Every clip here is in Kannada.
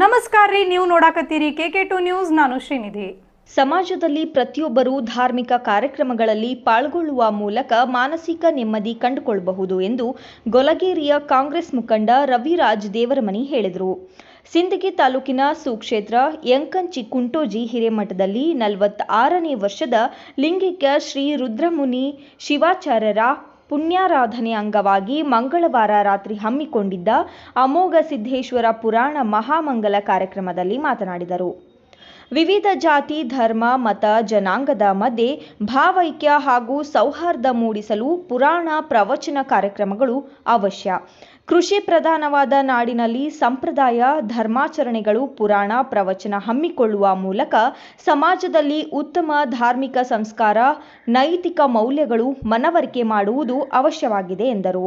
ನಮಸ್ಕಾರ ರೀ, ನೀವು ನೋಡಾಕತ್ತೀರಿ ಕೆ ಕೆ ಟು ನ್ಯೂಸ್, ನಾನು ಶ್ರೀನಿಧಿ. ಸಮಾಜದಲ್ಲಿ ಪ್ರತಿಯೊಬ್ಬರೂ ಧಾರ್ಮಿಕ ಕಾರ್ಯಕ್ರಮಗಳಲ್ಲಿ ಪಾಲ್ಗೊಳ್ಳುವ ಮೂಲಕ ಮಾನಸಿಕ ನೆಮ್ಮದಿ ಕಂಡುಕೊಳ್ಳಬಹುದು ಎಂದು ಗೊಲಗೇರಿಯ ಕಾಂಗ್ರೆಸ್ ಮುಖಂಡ ರವಿರಾಜ್ ದೇವರಮನಿ ಹೇಳಿದರು. ಸಿಂದಗಿ ತಾಲೂಕಿನ ಸುಕ್ಷೇತ್ರ ಯಂಕಂಚಿ ಕುಂಟೋಜಿ ಹಿರೇಮಠದಲ್ಲಿ ನಲವತ್ತಾರನೇ ವರ್ಷದ ಲಿಂಗಿಕ ಶ್ರೀ ರುದ್ರಮುನಿ ಶಿವಾಚಾರ್ಯರ ಪುಣ್ಯಾರಾಧನೆ ಅಂಗವಾಗಿ ಮಂಗಳವಾರ ರಾತ್ರಿ ಹಮ್ಮಿಕೊಂಡಿದ್ದ ಅಮೋಘ ಸಿದ್ದೇಶ್ವರ ಪುರಾಣ ಮಹಾಮಂಗಲ ಕಾರ್ಯಕ್ರಮದಲ್ಲಿ ಮಾತನಾಡಿದರು. ವಿವಿಧ ಜಾತಿ, ಧರ್ಮ, ಮತ, ಜನಾಂಗದ ಮಧ್ಯೆ ಭಾವೈಕ್ಯ ಹಾಗೂ ಸೌಹಾರ್ದ ಮೂಡಿಸಲು ಪುರಾಣ ಪ್ರವಚನ ಕಾರ್ಯಕ್ರಮಗಳು ಅವಶ್ಯ. ಕೃಷಿ ಪ್ರಧಾನವಾದ ನಾಡಿನಲ್ಲಿ ಸಂಪ್ರದಾಯ, ಧರ್ಮಾಚರಣೆಗಳು, ಪುರಾಣ, ಪ್ರವಚನ ಹಮ್ಮಿಕೊಳ್ಳುವ ಮೂಲಕ ಸಮಾಜದಲ್ಲಿ ಉತ್ತಮ ಧಾರ್ಮಿಕ ಸಂಸ್ಕಾರ, ನೈತಿಕ ಮೌಲ್ಯಗಳು ಮನವರಿಕೆ ಮಾಡುವುದು ಅವಶ್ಯವಾಗಿದೆ ಎಂದರು.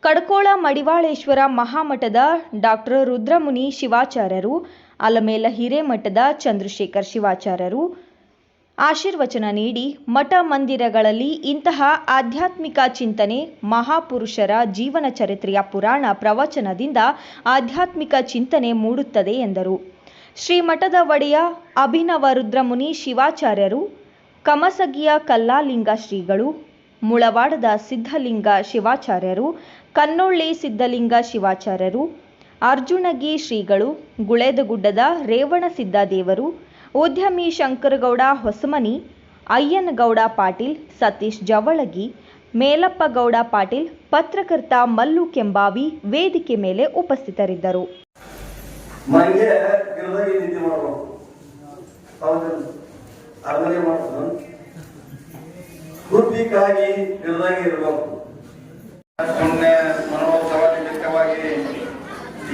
ಕಡ್ಕೋಳ ಮಡಿವಾಳೇಶ್ವರ ಮಹಾಮಠದ ಡಾಕ್ಟರ್ ರುದ್ರಮುನಿ ಶಿವಾಚಾರ್ಯರು, ಅಲಮೇಲ ಹಿರೇಮಠದ ಚಂದ್ರಶೇಖರ್ ಶಿವಾಚಾರ್ಯರು ಆಶೀರ್ವಚನ ನೀಡಿ ಮಠ ಮಂದಿರಗಳಲ್ಲಿ ಇಂತಹ ಆಧ್ಯಾತ್ಮಿಕ ಚಿಂತನೆ, ಮಹಾಪುರುಷರ ಜೀವನ ಚರಿತ್ರೆಯ ಪುರಾಣ ಪ್ರವಚನದಿಂದ ಆಧ್ಯಾತ್ಮಿಕ ಚಿಂತನೆ ಮೂಡುತ್ತದೆ ಎಂದರು. ಶ್ರೀಮಠದ ಒಡೆಯ ಅಭಿನವ ರುದ್ರಮುನಿ ಶಿವಾಚಾರ್ಯರು, ಕಮಸಗಿಯ ಕಲ್ಲಾಲಿಂಗ ಶ್ರೀಗಳು, ಮುಳವಾಡದ ಸಿದ್ಧಲಿಂಗ ಶಿವಾಚಾರ್ಯರು, ಕನ್ನೊಳ್ಳಿ ಸಿದ್ಧಲಿಂಗ ಶಿವಾಚಾರ್ಯರು, ಅರ್ಜುನಗಿ ಶ್ರೀಗಳು, ಗುಳೇದಗುಡ್ಡದ ರೇವಣಸಿದ್ದ ದೇವರು ಉದ್ಯಮಿ ಶಂಕರಗೌಡ ಹೊಸಮನಿ ಅಯ್ಯನಗೌಡ ಪಾಟೀಲ್ ಸತೀಶ್ ಜವಳಗಿ ಮೇಲಪ್ಪಗೌಡ ಪಾಟೀಲ್ ಪತ್ರಕರ್ತ ಮಲ್ಲು ಕೆಂಬಾವಿ ವೇದಿಕೆ ಮೇಲೆ ಉಪಸ್ಥಿತರಿದ್ದರು.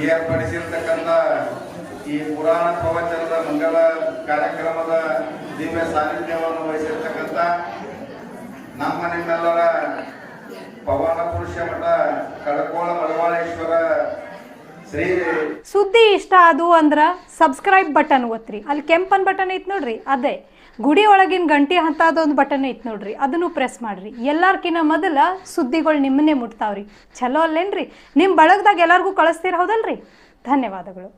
ಏರ್ಪಡಿಸಿರ್ತಕ್ಕಂಥ ಈ ಪುರಾಣ ಪ್ರವಚನದ ಮಂಗಳ ಕಾರ್ಯಕ್ರಮದ ದಿವ್ಯ ಸಾನ್ನಿಧ್ಯವನ್ನು ವಹಿಸಿರ್ತಕ್ಕಂಥ ನಮ್ಮ ನಿಮ್ಮೆಲ್ಲರ ಪವನ ಪುರುಷ ಮಠ ಕಡಕೋಳ ಮಳವಾಳೇಶ್ವರ ಶ್ರೀ ಸುದ್ದಿ ಇಷ್ಟ ಅದು ಅಂದ್ರ ಸಬ್ಸ್ಕ್ರೈಬ್ ಬಟನ್ ಒತ್ರಿ. ಅಲ್ಲಿ ಕೆಂಪನ್ ಬಟನ್ ಐತ್ ನೋಡ್ರಿ, ಅದೇ. ಗುಡಿ ಒಳಗಿನ ಗಂಟಿ ಅಂತದೊಂದು ಬಟನ್ ಐತ್ ನೋಡ್ರಿ, ಅದನ್ನು ಪ್ರೆಸ್ ಮಾಡ್ರಿ. ಎಲ್ಲಾರ್ಕಿನ್ನ ಮೊದಲ ಸುದ್ದಿಗಳು ನಿಮ್ಮನ್ನೇ ಮುಟ್ತಾವ್ರಿ. ಚಲೋ ಅಲ್ಲೇನ್ರಿ? ನಿಮ್ಮ ಬಳಗದಾಗ ಎಲ್ಲಾರ್ಗೂ ಕಳಿಸ್ತೀರ ಹೌದಲ್ರಿ? ಧನ್ಯವಾದಗಳು.